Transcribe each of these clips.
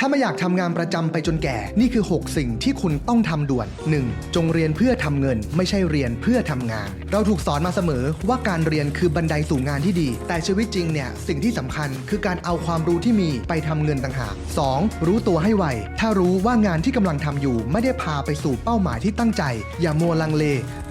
ถ้าไม่อยากทำงานประจำไปจนแก่ นี่คือ 6 สิ่งที่คุณต้องทำด่วน 1. จงเรียนเพื่อทำเงิน ไม่ใช่เรียนเพื่อทำงาน เราถูกสอนมาเสมอว่าการเรียนคือบันไดสู่งานที่ดี แต่ชีวิตจริงเนี่ยสิ่งที่สำคัญคือการเอาความรู้ที่มีไปทำเงินต่างหาก 2. รู้ตัวให้ไว ถ้ารู้ว่างานที่กำลังทำอยู่ ไม่ได้พาไปสู่เป้าหมายที่ตั้งใจ อย่ามัวลังเล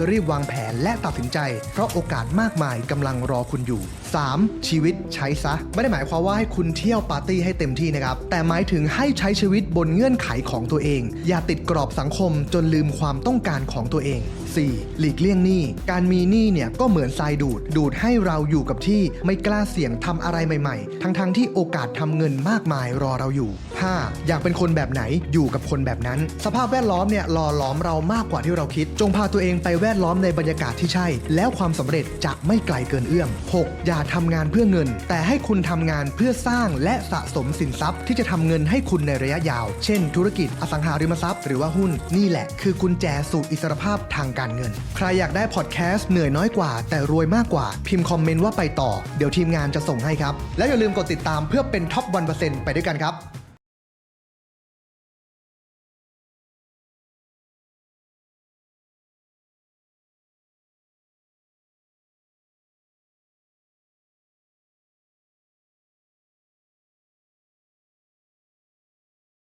รีบวางแผนและตัดสินใจ เพราะโอกาสมากมายกำลังรอคุณอยู่ 3. ชีวิตใช้ซะ ไม่ได้หมายความว่าให้คุณเที่ยวปาร์ตี้ให้เต็มที่นะครับแต่หมายถึงให้ใช้ชีวิตบนเงื่อนไขของตัวเอง อย่าติดกรอบสังคมจนลืมความต้องการของตัวเอง 4. หลีกเลี่ยงหนี้ การมีหนี้เนี่ยก็เหมือนทรายดูด ดูดให้เราอยู่กับที่ไม่กล้าเสี่ยงทำอะไรใหม่ๆ ทั้งๆที่โอกาสทำเงินมากมายรอเราอยู่ 5. อยากเป็นคนแบบไหนอยู่กับคนแบบนั้น สภาพแวดล้อมเนี่ยหล่อหลอมเรามากกว่าที่เราคิด จงพาตัวเองไปแวดล้อมในบรรยากาศที่ใช่ แล้วความสำเร็จจะไม่ไกลเกินเอื้อม 6. อย่าทำงานเพื่อเงิน แต่ให้คุณทำงานเพื่อสร้างและสะสมสินทรัพย์ ที่จะทำเงินให้คุณในระยะยาว เช่น ธุรกิจอสังหาริมทรัพย์ หรือว่าหุ้นนี่แหละ คือกุญแจสู่อิสรภาพทางการเงิน ใครอยากได้พอดแคสต์เหนื่อยน้อยกว่า แต่รวยมากกว่า พิมพ์คอมเมนต์ว่าไปต่อ เดี๋ยวทีมงานจะส่งให้ครับ แล้วอย่าลืมกดติดตามเพื่อเป็นท็อปวันไปด้วยกันครับ